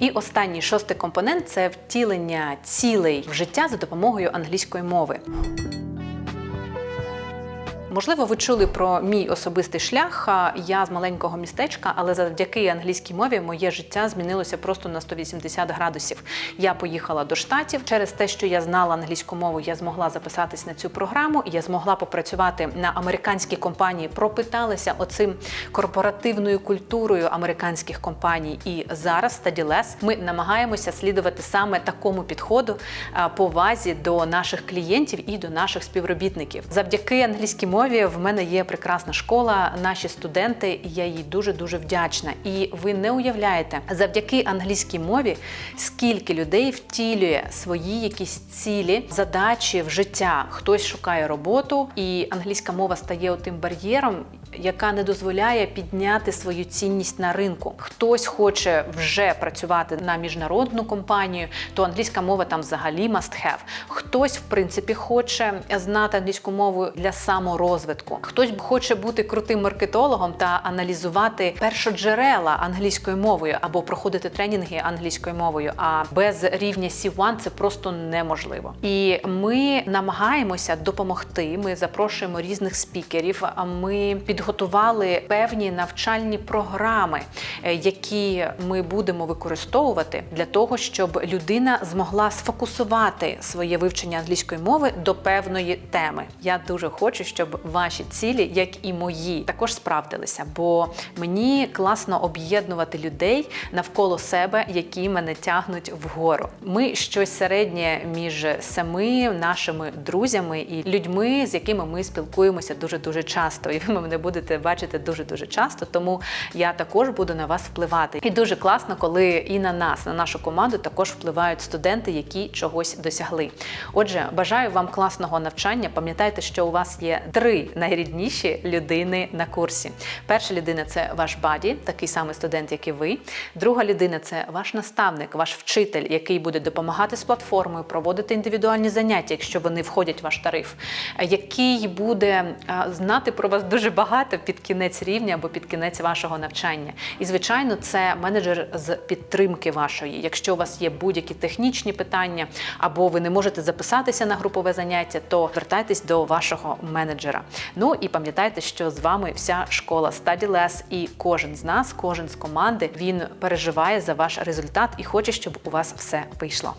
І останній шостий компонент це втілення цілей в життя за допомогою англійської мови. Можливо, ви чули про мій особистий шлях. Я з маленького містечка, але завдяки англійській мові моє життя змінилося просто на 180 градусів. Я поїхала до штатів. Через те, що я знала англійську мову, я змогла записатись на цю програму. Я змогла попрацювати на американській компанії, пропиталася оцим корпоративною культурою американських компаній. І зараз StudyLess ми намагаємося слідувати саме такому підходу повазі до наших клієнтів і до наших співробітників. Завдяки англійській мові в мене є прекрасна школа, наші студенти. і Я їй дуже дуже вдячна. І ви не уявляєте, завдяки англійській мові, скільки людей втілює свої якісь цілі, задачі в життя. Хтось шукає роботу, і англійська мова стає тим бар'єром, яка не дозволяє підняти свою цінність на ринку. Хтось хоче вже працювати на міжнародну компанію, то англійська мова там взагалі must have. Хтось, в принципі, хоче знати англійську мову для саморозвитку. Хтось хоче бути крутим маркетологом та аналізувати першоджерела англійською мовою або проходити тренінги англійською мовою. А без рівня C1 це просто неможливо. І ми намагаємося допомогти. Ми запрошуємо різних спікерів. а Ми підготували певні навчальні програми, е, які ми будемо використовувати для того, щоб людина змогла сфокусувати своє вивчення англійської мови до певної теми. Я дуже хочу, щоб ваші цілі, як і мої, також справдилися, бо мені класно об'єднувати людей навколо себе, які мене тягнуть вгору. Ми щось середнє між семи нашими друзями і людьми, з якими ми спілкуємося дуже дуже часто. І ви мене будете бачити дуже дуже часто. Тому я також буду на вас впливати. І дуже класно, коли і на нас, на нашу команду, також впливають студенти, які чогось досягли. Отже, бажаю вам класного навчання. Пам'ятайте, що у вас є три найрідніші людини на курсі. Перша людина це ваш баді, такий самий студент, як і ви. Друга людина це ваш наставник, ваш вчитель, який буде допомагати з платформою, проводити індивідуальні заняття, якщо вони входять в ваш тариф, який буде знати про вас дуже багато під кінець рівня або під кінець вашого навчання. І звичайно, це менеджер з підтримки вашої. Якщо у вас є будь-які технічні питання, або ви не можете записатися на групове заняття, то звертайтесь до вашого менеджера. Ну і пам'ятайте, що з вами вся школа StudyLess і кожен з нас, кожен з команди, він переживає за ваш результат і хоче, щоб у вас все вийшло.